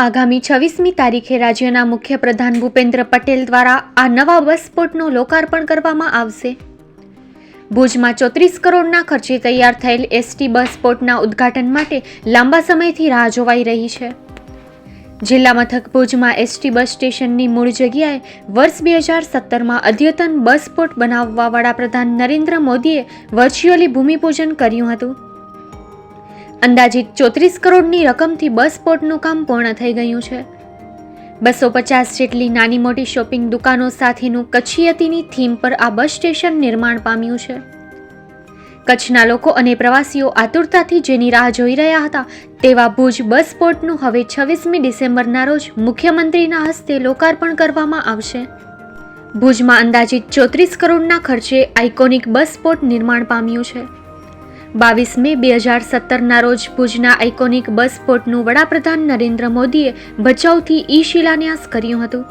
આગામી છવ્વીસમી તારીખે રાજ્યના મુખ્યપ્રધાન ભૂપેન્દ્ર પટેલ દ્વારા આ નવા બસ સ્પોટનું લોકાર્પણ કરવામાં આવશે. ભુજમાં ચોત્રીસ કરોડના ખર્ચે તૈયાર થયેલ એસટી બસ સ્પોટના ઉદ્ઘાટન માટે લાંબા સમયથી રાહ જોવાઈ રહી છે. જિલ્લા મથક ભુજમાં એસટી બસ સ્ટેશનની મૂળ જગ્યાએ વર્ષ બે હજાર સત્તરમાં અદ્યતન બસ સ્પોટ બનાવવા વડાપ્રધાન નરેન્દ્ર મોદીએ વર્ચ્યુઅલી ભૂમિપૂજન કર્યું હતું. અંદાજિત ચોત્રીસ કરોડની રકમથી બસ પોર્ટનું કામ પૂર્ણ થઈ ગયું છે. બસો પચાસ જેટલી નાની મોટી શોપિંગ દુકાનો સાથેનું કચ્છિયતીની થીમ પર આ બસ સ્ટેશન નિર્માણ પામ્યું છે. કચ્છના લોકો અને પ્રવાસીઓ આતુરતાથી જેની રાહ જોઈ રહ્યા હતા તેવા ભુજ બસ પોર્ટનું હવે છવ્વીસમી ડિસેમ્બરના રોજ મુખ્યમંત્રીના હસ્તે લોકાર્પણ કરવામાં આવશે. ભુજમાં અંદાજિત ચોત્રીસ કરોડના ખર્ચે આઇકોનિક બસ સ્પોટ નિર્માણ પામ્યું છે. બાવીસ મે બે હજાર સત્તરના રોજ ભુજના આઇકોનિક બસ સ્પોટનું વડાપ્રધાન નરેન્દ્ર મોદીએ ભચાઉથી ઈ શિલાન્યાસ કર્યું હતું.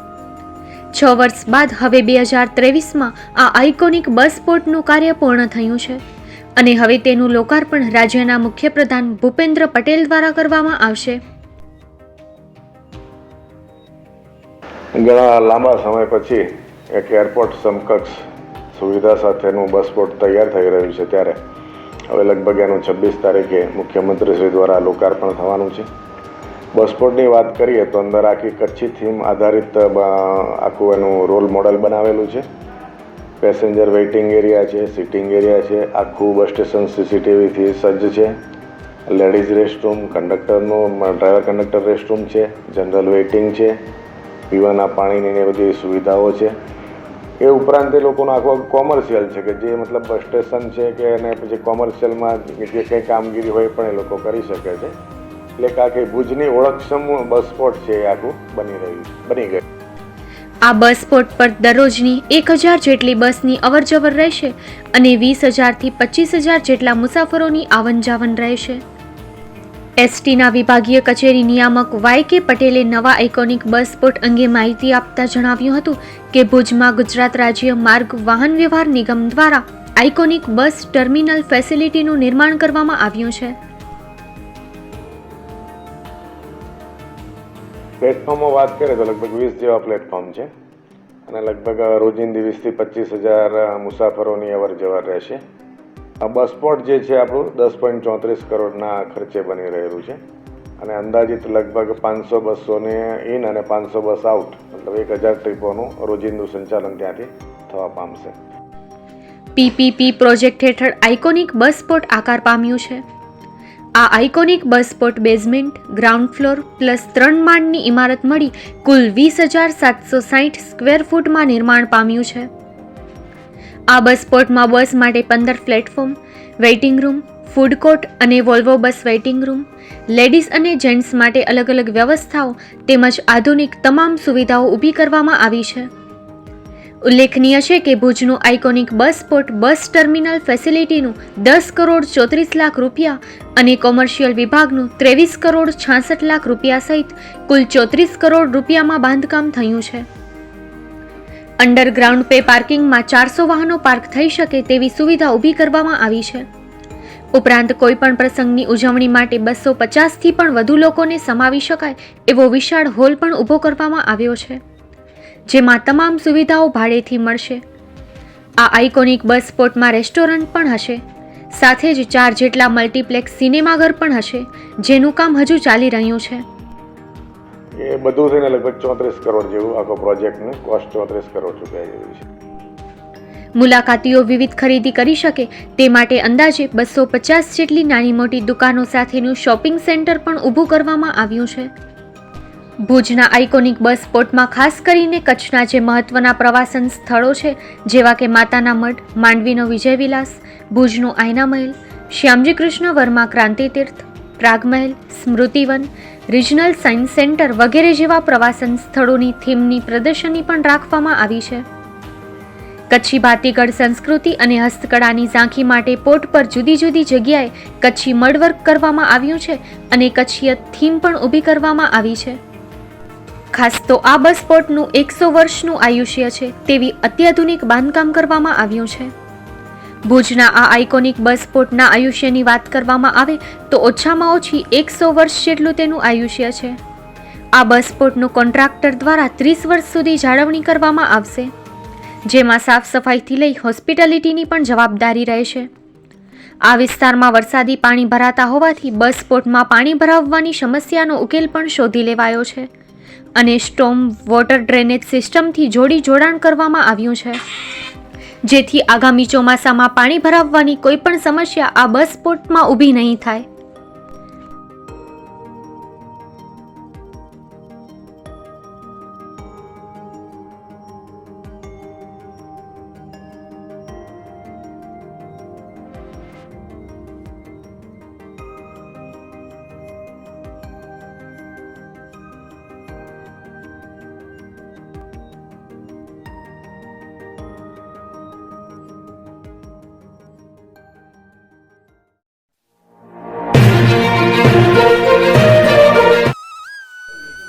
છ વર્ષ બાદ હવે બે હજાર ત્રેવીસમાં આ આઇકોનિક બસ સ્પોટનું કાર્ય પૂર્ણ થયું છે. અને હવે તેનું લોકાર્પણ રાજ્યના મુખ્યપ્રધાન ભૂપેન્દ્ર પટેલ દ્વારા કરવામાં આવશે. ઘણા લાંબા સમય પછી એક એરપોર્ટ સમકક્ષ સુવિધા સાથેનું બસ સ્પોટ તૈયાર થઈ રહ્યું છે ત્યારે હવે લગભગ એનું છવ્વીસ તારીખે મુખ્યમંત્રીશ્રી દ્વારા લોકાર્પણ થવાનું છે. બસ સ્પોટની વાત કરીએ તો અંદર આખી કચ્છી થીમ આધારિત આખું એનું રોલ મોડલ બનાવેલું છે. પેસેન્જર વેઇટિંગ એરિયા છે સિટિંગ એરિયા છે, આખું બસ સ્ટેશન સીસીટીવીથી સજ્જ છે. લેડીઝ રેસ્ટરૂમ કંડક્ટરનું ડ્રાઈવર કંડક્ટર રેસ્ટરૂમ છે જનરલ વેઇટિંગ છે. પીવાના પાણીની બધી સુવિધાઓ છે. એ ઉપરાંત એ લોકોનો આખો કોમર્શિયલ છે કે જે મતલબ બસ સ્ટેશન છે કે અને પછી કોમર્શિયલમાં જે કંઈ કામગીરી હોય પણ એ લોકો કરી શકે છે. એટલે કે આખી ભુજની ઓળખક્ષમ બસ સ્પોટ છે એ આખું બની રહ્યું બની ગયું. આ બસ સ્પોટ પર દરરોજની એક હજાર જેટલી બસની અવરજવર રહેશે અને વીસ હજારથી પચીસ હજાર જેટલા મુસાફરોની આવન જાવન રહેશે. એસટીના વિભાગીય કચેરી નિયામક વાય કે પટેલે નવા આઇકોનિક બસ સ્પોટ અંગે માહિતી આપતા જણાવ્યું હતું કે ભુજમાં ગુજરાત રાજ્ય માર્ગ વાહન વ્યવહાર નિગમ દ્વારા આઇકોનિક બસ ટર્મિનલ ફેસિલિટીનું નિર્માણ કરવામાં આવ્યું છે. પ્લેટફોર્મમાં વાત કરીએ તો લગભગ વીસ જેવા પ્લેટફોર્મ છે અને લગભગ રોજિંદી વીસથી પચીસ હજાર મુસાફરોની અવર જવર રહેશે. આ બસ સ્પોટ જે છે આપણું, દસ પોઈન્ટ ચોત્રીસ કરોડના ખર્ચે બની રહેલું છે. અને અંદાજિત લગભગ પાંચસો બસોને ઇન અને પાંચસો બસ આઉટ મતલબ એક હજાર ટ્રીપોનું રોજિંદું સંચાલન ત્યાંથી થવા પામશે. પીપીપી પ્રોજેક્ટ હેઠળ આઇકોનિક બસ સ્પોટ આકાર પામ્યું છે. આ iconic bus spot basement, ground floor plus ત્રણ માળની ઇમારત મળી કુલ વીસ હજાર સાતસો સાઠ સ્ક્વેર ફૂટમાં નિર્માણ પામ્યું છે. આ બસ સ્પોટમાં બસ માટે પંદર platform, waiting room food court અને Volvo bus waiting room, ladies અને જેન્ટ્સ માટે અલગ અલગ વ્યવસ્થાઓ તેમજ આધુનિક તમામ સુવિધાઓ ઊભી કરવામાં આવી છે. ઉલ્લેખનીય છે કે ભુજનું iconic bus spot bus terminal ફેસિલિટીનું દસ કરોડ ચોત્રીસ લાખ રૂપિયા અને કોમર્શિયલ વિભાગનું ત્રેવીસ કરોડ છાસઠ લાખ રૂપિયા સહિત કુલ ચોત્રીસ કરોડ રૂપિયામાં બાંધકામ થયું છે. અંડરગ્રાઉન્ડ પે પાર્કિંગમાં ચારસો વાહનો પાર્ક થઈ શકે તેવી સુવિધા ઊભી કરવામાં આવી છે. ઉપરાંત કોઈપણ પ્રસંગની ઉજવણી માટે બસો પચાસથી પણ વધુ લોકોને સમાવી શકાય એવો વિશાળ હોલ પણ ઊભો કરવામાં આવ્યો છે, જેમાં તમામ સુવિધાઓ ભાડેથી મળશે. આ આઇકોનિક બસ સ્પોટમાં રેસ્ટોરન્ટ પણ હશે, સાથે જ ચાર જેટલા મલ્ટીપ્લેક્સ સિનેમાઘર પણ હશે, જેનું કામ હજુ ચાલી રહ્યું છે. એ બધું થઈને લગભગ ચોત્રીસ કરોડ જેવું આખો પ્રોજેક્ટનું કોસ્ટ ચોત્રીસ કરોડ રૂપિયા ગયું છે. મુલાકાતીઓ વિવિધ ખરીદી કરી શકે તે માટે અંદાજે બસો પચાસ જેટલી નાની મોટી દુકાનો સાથેનું શોપિંગ સેન્ટર પણ ઊભું કરવામાં આવ્યું છે. ભુજના આઇકોનિક બસ સ્પોટમાં ખાસ કરીને કચ્છના જે મહત્વના પ્રવાસન સ્થળો છે, જેવા કે માતાના મઠ માંડવીનો વિજય વિલાસ ભુજનું આયના મહેલ Shyamji Krishna Varma Kranti Tirth, Pragmahal, Smritivan regional science centre વગેરે જેવા પ્રવાસન સ્થળોની થીમની પ્રદર્શની પણ રાખવામાં આવી છે. કચ્છી ભાતીગઢ સંસ્કૃતિ અને હસ્તકળાની ઝાંખી માટે પોર્ટ પર જુદી જુદી જગ્યાએ કચ્છી મડવર્ક કરવામાં આવ્યું છે અને કચ્છીય થીમ પણ ઊભી કરવામાં આવી છે. ખાસ તો આ બસ પોર્ટનું એકસો વર્ષનું આયુષ્ય છે તેવી અત્યાધુનિક બાંધકામ કરવામાં આવ્યું છે. ભુજના આ આઇકોનિક બસ સ્પોટના આયુષ્યની વાત કરવામાં આવે તો ઓછામાં ઓછી એકસો વર્ષ જેટલું તેનું આયુષ્ય છે. આ બસ સ્પોટનું કોન્ટ્રાક્ટર દ્વારા ત્રીસ વર્ષ સુધી જાળવણી કરવામાં આવશે. જેમાં સાફ સફાઈથી લઈ હોસ્પિટાલિટીની પણ જવાબદારી રહેશે આ વિસ્તારમાં વરસાદી પાણી ભરાતા હોવાથી બસ સ્પોટમાં પાણી ભરાવવાની સમસ્યાનો ઉકેલ પણ શોધી લેવાયો છે અને સ્ટોમ વોટર ડ્રેનેજ સિસ્ટમથી જોડી જોડાણ કરવામાં આવ્યું છે. જેથી આગામી ચોમાસામાં પાણી ભરાવવાની કોઈ પણ સમસ્યા આ બસ સ્પોટમાં ઊભી નહીં થાય.